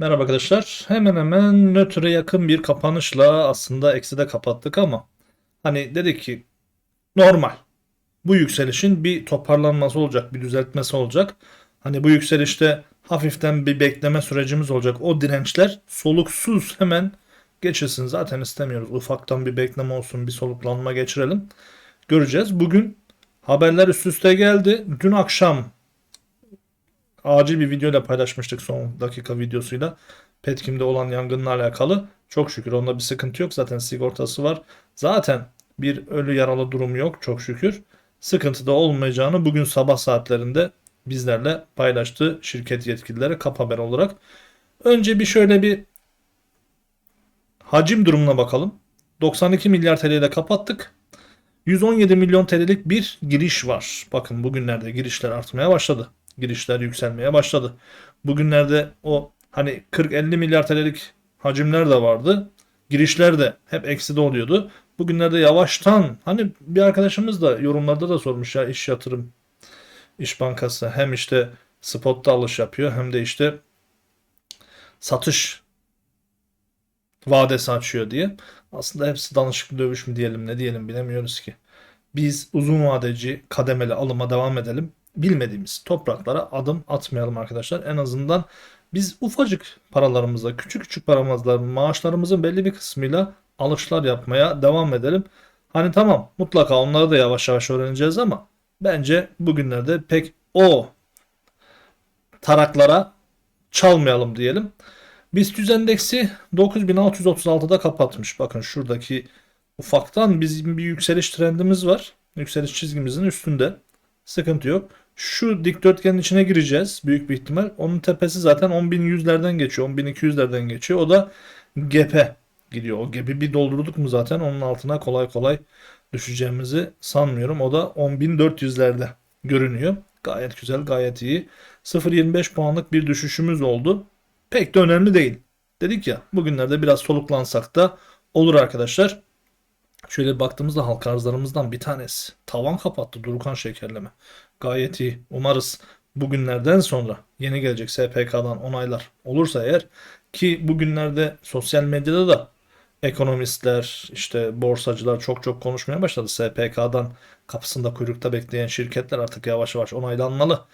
Merhaba arkadaşlar. Hemen hemen nötre yakın bir kapanışla aslında ekside kapattık ama hani dedik ki normal. Bu yükselişin bir toparlanması olacak, bir düzeltmesi olacak. Hani bu yükselişte hafiften bir bekleme sürecimiz olacak. O dirençler soluksuz hemen geçilsin. Zaten istemiyoruz. Ufaktan bir bekleme olsun, bir soluklanma geçirelim. Göreceğiz. Bugün haberler üst üste geldi. Dün akşam acil bir videoyla paylaşmıştık son dakika videosuyla. Petkim'de olan yangınla alakalı. Çok şükür onda bir sıkıntı yok. Zaten sigortası var. Zaten bir ölü yaralı durum yok çok şükür. Sıkıntı da olmayacağını bugün sabah saatlerinde bizlerle paylaştı şirket yetkilileri kap haber olarak. Önce bir şöyle bir hacim durumuna bakalım. 92 milyar TL ile kapattık. 117 milyon TL'lik bir giriş var. Bakın bugünlerde girişler artmaya başladı girişler yükselmeye başladı. Bugünlerde o hani 40-50 milyar TL'lik hacimler de vardı. Girişler de hep ekside oluyordu. Bugünlerde yavaştan hani bir arkadaşımız da yorumlarda da sormuş ya iş yatırım iş Bankası hem işte spotta alış yapıyor hem de işte satış vadesi açıyor diye. Aslında hepsi danışıklı dövüş mü diyelim ne diyelim bilemiyoruz ki. Biz uzun vadeci kademeli alıma devam edelim bilmediğimiz topraklara adım atmayalım arkadaşlar. En azından biz ufacık paralarımızla, küçük küçük paramızla, maaşlarımızın belli bir kısmıyla alışlar yapmaya devam edelim. Hani tamam mutlaka onları da yavaş yavaş öğreneceğiz ama bence bugünlerde pek o taraklara çalmayalım diyelim. BIST endeksi 9636'da kapatmış. Bakın şuradaki ufaktan bizim bir yükseliş trendimiz var. Yükseliş çizgimizin üstünde. Sıkıntı yok. Şu dikdörtgenin içine gireceğiz büyük bir ihtimal. Onun tepesi zaten 10.100'lerden geçiyor. 10.200'lerden geçiyor. O da gepe gidiyor. O gepi bir doldurduk mu zaten onun altına kolay kolay düşeceğimizi sanmıyorum. O da 10.400'lerde görünüyor. Gayet güzel, gayet iyi. 0.25 puanlık bir düşüşümüz oldu. Pek de önemli değil. Dedik ya bugünlerde biraz soluklansak da olur arkadaşlar. Şöyle baktığımızda halka arzlarımızdan bir tanesi. Tavan kapattı Durukan Şekerleme. Gayet iyi. Umarız bugünlerden sonra yeni gelecek SPK'dan onaylar olursa eğer ki bugünlerde sosyal medyada da ekonomistler, işte borsacılar çok çok konuşmaya başladı. SPK'dan kapısında kuyrukta bekleyen şirketler artık yavaş yavaş onaylanmalı.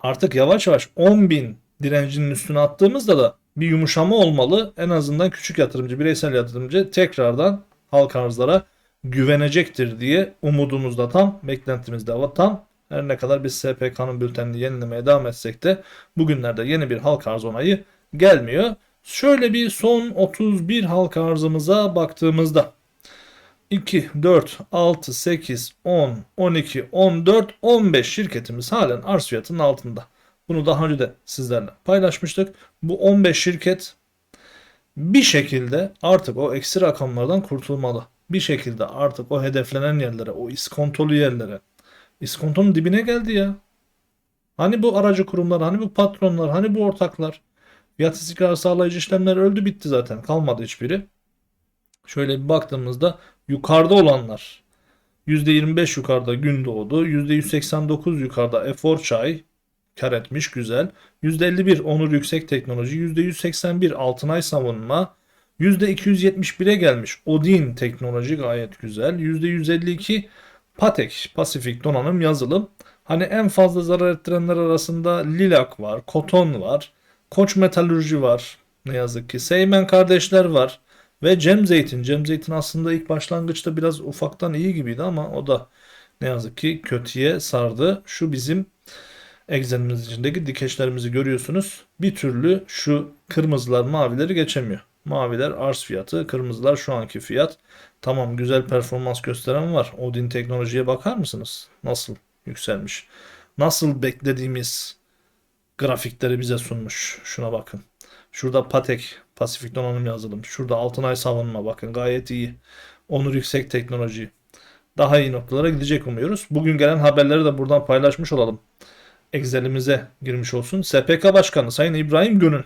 Artık yavaş yavaş 10 bin direncinin üstüne attığımızda da bir yumuşama olmalı. En azından küçük yatırımcı, bireysel yatırımcı tekrardan halka arzlara güvenecektir diye umudumuz da tam, beklentimiz de tam. Her ne kadar biz SPK'nın bültenini yenilemeye devam etsek de bugünlerde yeni bir halka arz onayı gelmiyor. Şöyle bir son 31 halka arzımıza baktığımızda 2, 4, 6, 8, 10, 12, 14, 15 şirketimiz halen arz fiyatının altında. Bunu daha önce de sizlerle paylaşmıştık. Bu 15 şirket bir şekilde artık o eksi rakamlardan kurtulmalı. Bir şekilde artık o hedeflenen yerlere, o iskontolu yerlere, iskontonun dibine geldi ya. Hani bu aracı kurumlar, hani bu patronlar, hani bu ortaklar. Fiyat istikrarı sağlayıcı işlemler öldü bitti zaten. Kalmadı hiçbiri. Şöyle bir baktığımızda yukarıda olanlar %25 yukarıda Gündoğdu, %189 yukarıda Efor Çay, kar etmiş güzel. %51 Onur Yüksek Teknoloji, %181 Altınay Savunma, %271'e gelmiş Odin Teknoloji gayet güzel. %152 Patek Pasifik Donanım Yazılım. Hani en fazla zarar ettirenler arasında Lilak var, Koton var, Koç Metalürji var ne yazık ki. Seymen kardeşler var ve Cem Zeytin. Cem Zeytin aslında ilk başlangıçta biraz ufaktan iyi gibiydi ama o da ne yazık ki kötüye sardı. Şu bizim egzenimiz içindeki dikeçlerimizi görüyorsunuz. Bir türlü şu kırmızılar mavileri geçemiyor. Maviler arz fiyatı, kırmızılar şu anki fiyat. Tamam güzel performans gösteren var. Odin teknolojiye bakar mısınız? Nasıl yükselmiş? Nasıl beklediğimiz grafikleri bize sunmuş. Şuna bakın. Şurada Patek, Pasifik Donanım yazılım. Şurada Altınay Savunma bakın gayet iyi. Onur Yüksek Teknoloji. Daha iyi noktalara gidecek umuyoruz. Bugün gelen haberleri de buradan paylaşmış olalım. Excel'imize girmiş olsun. SPK Başkanı Sayın İbrahim Gönül.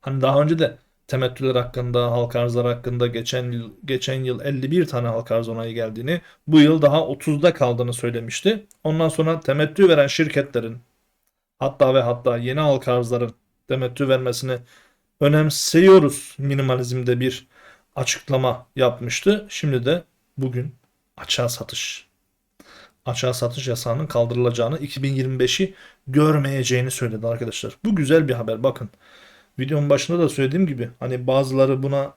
Hani daha önce de temettüler hakkında, halka arzlar hakkında geçen yıl, geçen yıl 51 tane halka arz onayı geldiğini, bu yıl daha 30'da kaldığını söylemişti. Ondan sonra temettü veren şirketlerin hatta ve hatta yeni halka arzların temettü vermesini önemsiyoruz minimalizmde bir açıklama yapmıştı. Şimdi de bugün açığa satış açığa satış yasağının kaldırılacağını 2025'i görmeyeceğini söyledi arkadaşlar. Bu güzel bir haber bakın. Videonun başında da söylediğim gibi hani bazıları buna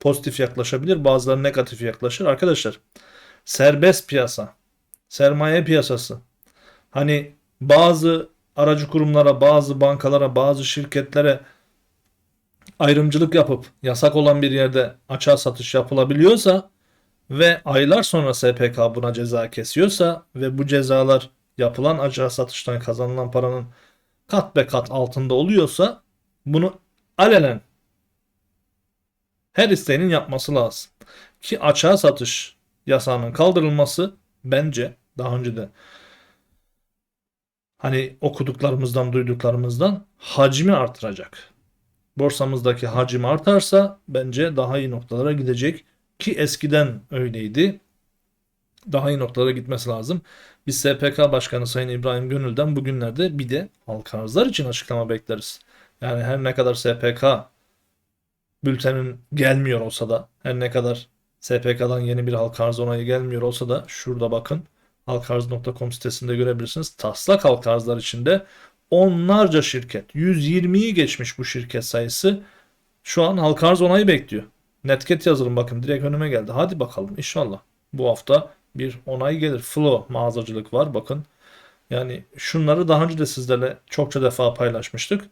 pozitif yaklaşabilir, bazıları negatif yaklaşır. Arkadaşlar serbest piyasa, sermaye piyasası. Hani bazı aracı kurumlara, bazı bankalara, bazı şirketlere ayrımcılık yapıp yasak olan bir yerde açığa satış yapılabiliyorsa ve aylar sonra SPK buna ceza kesiyorsa ve bu cezalar yapılan açığa satıştan kazanılan paranın kat be kat altında oluyorsa bunu alenen her isteyenin yapması lazım. Ki açığa satış yasağının kaldırılması bence daha önce de hani okuduklarımızdan duyduklarımızdan hacmi artıracak. Borsamızdaki hacim artarsa bence daha iyi noktalara gidecek ki eskiden öyleydi. Daha iyi noktalara gitmesi lazım. Biz SPK Başkanı Sayın İbrahim Gönül'den bugünlerde bir de halka arzlar için açıklama bekleriz. Yani her ne kadar SPK bültenin gelmiyor olsa da her ne kadar SPK'dan yeni bir halka arz onayı gelmiyor olsa da şurada bakın halkarz.com sitesinde görebilirsiniz. Taslak halka arzlar içinde onlarca şirket 120'yi geçmiş bu şirket sayısı şu an halka arz onayı bekliyor. Netcat yazılım bakın direkt önüme geldi. Hadi bakalım inşallah. Bu hafta bir onay gelir. Flow mağazacılık var bakın. Yani şunları daha önce de sizlerle çokça defa paylaşmıştık.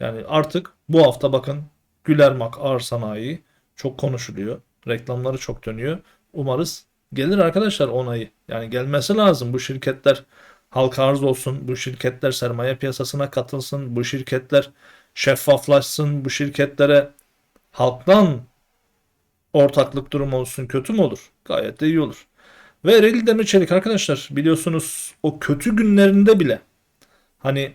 Yani artık bu hafta bakın Gülermak Ağır Sanayi çok konuşuluyor. Reklamları çok dönüyor. Umarız gelir arkadaşlar onayı. Yani gelmesi lazım. Bu şirketler halka arz olsun. Bu şirketler sermaye piyasasına katılsın. Bu şirketler şeffaflaşsın. Bu şirketlere halktan ortaklık durumu olsun kötü mü olur? Gayet de iyi olur. Ve Ereğli Demir Çelik arkadaşlar biliyorsunuz o kötü günlerinde bile hani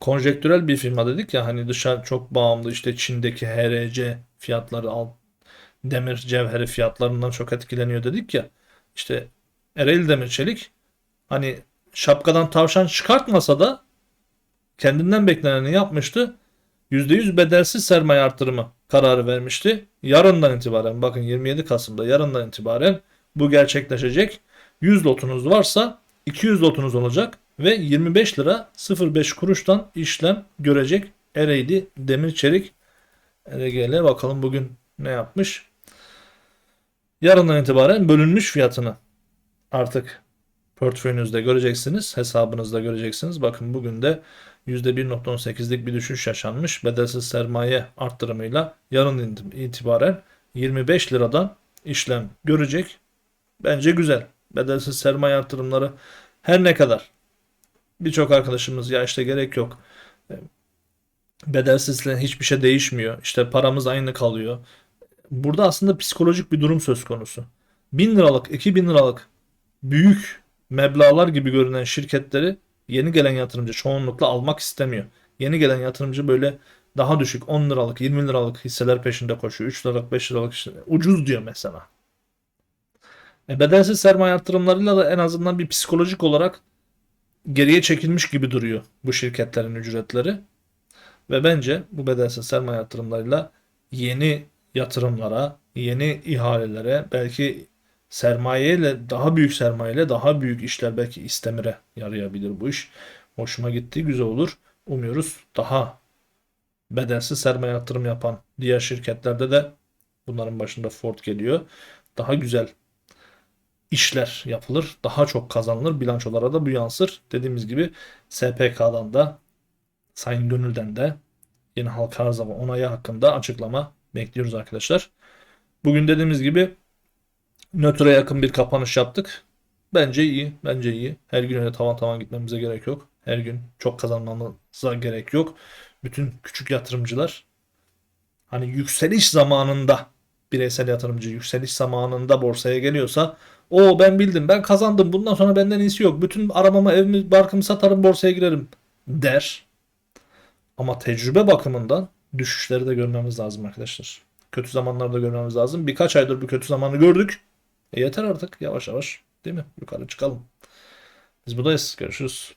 konjektürel bir firma dedik ya hani dışarı çok bağımlı işte Çin'deki HRC fiyatları al demir cevheri fiyatlarından çok etkileniyor dedik ya işte Ereğli Demir Çelik hani şapkadan tavşan çıkartmasa da kendinden bekleneni yapmıştı. %100 bedelsiz sermaye artırımı kararı vermişti. Yarından itibaren bakın 27 Kasım'da yarından itibaren bu gerçekleşecek. 100 lotunuz varsa 200 lotunuz olacak ve 25 lira 05 kuruştan işlem görecek Ereğli Demir Çelik RGL bakalım bugün ne yapmış. Yarından itibaren bölünmüş fiyatını artık portföyünüzde göreceksiniz. Hesabınızda göreceksiniz. Bakın bugün de %1.18'lik bir düşüş yaşanmış. Bedelsiz sermaye arttırımıyla yarın itibaren 25 liradan işlem görecek. Bence güzel. Bedelsiz sermaye arttırımları her ne kadar birçok arkadaşımız ya işte gerek yok. Bedelsizle hiçbir şey değişmiyor. İşte paramız aynı kalıyor. Burada aslında psikolojik bir durum söz konusu. 1000 liralık, 2000 liralık büyük meblağlar gibi görünen şirketleri yeni gelen yatırımcı çoğunlukla almak istemiyor. Yeni gelen yatırımcı böyle daha düşük 10 liralık 20 liralık hisseler peşinde koşuyor. 3 liralık 5 liralık ucuz diyor mesela. E bedelsiz sermaye artırımlarıyla da en azından bir psikolojik olarak geriye çekilmiş gibi duruyor bu şirketlerin ücretleri. Ve bence bu bedelsiz sermaye yatırımlarıyla yeni yatırımlara, yeni ihalelere, belki sermayeyle, daha büyük sermayeyle daha büyük işler belki istemire yarayabilir bu iş. Hoşuma gitti, güzel olur. Umuyoruz daha bedelsiz sermaye yatırım yapan diğer şirketlerde de bunların başında Ford geliyor. Daha güzel işler yapılır. Daha çok kazanılır. Bilançolara da bu yansır. Dediğimiz gibi SPK'dan da Sayın Gönül'den de yeni halka arz onayı hakkında açıklama bekliyoruz arkadaşlar. Bugün dediğimiz gibi nötre yakın bir kapanış yaptık. Bence iyi. Bence iyi. Her gün öyle tavan tavan gitmemize gerek yok. Her gün çok kazanmamıza gerek yok. Bütün küçük yatırımcılar hani yükseliş zamanında bireysel yatırımcı yükseliş zamanında borsaya geliyorsa o ben bildim ben kazandım bundan sonra benden iyisi yok. Bütün arabamı evimi barkımı satarım borsaya girerim der. Ama tecrübe bakımından düşüşleri de görmemiz lazım arkadaşlar. Kötü zamanlarda görmemiz lazım. Birkaç aydır bu kötü zamanı gördük. E yeter artık yavaş yavaş değil mi? Yukarı çıkalım. Biz buradayız. Görüşürüz.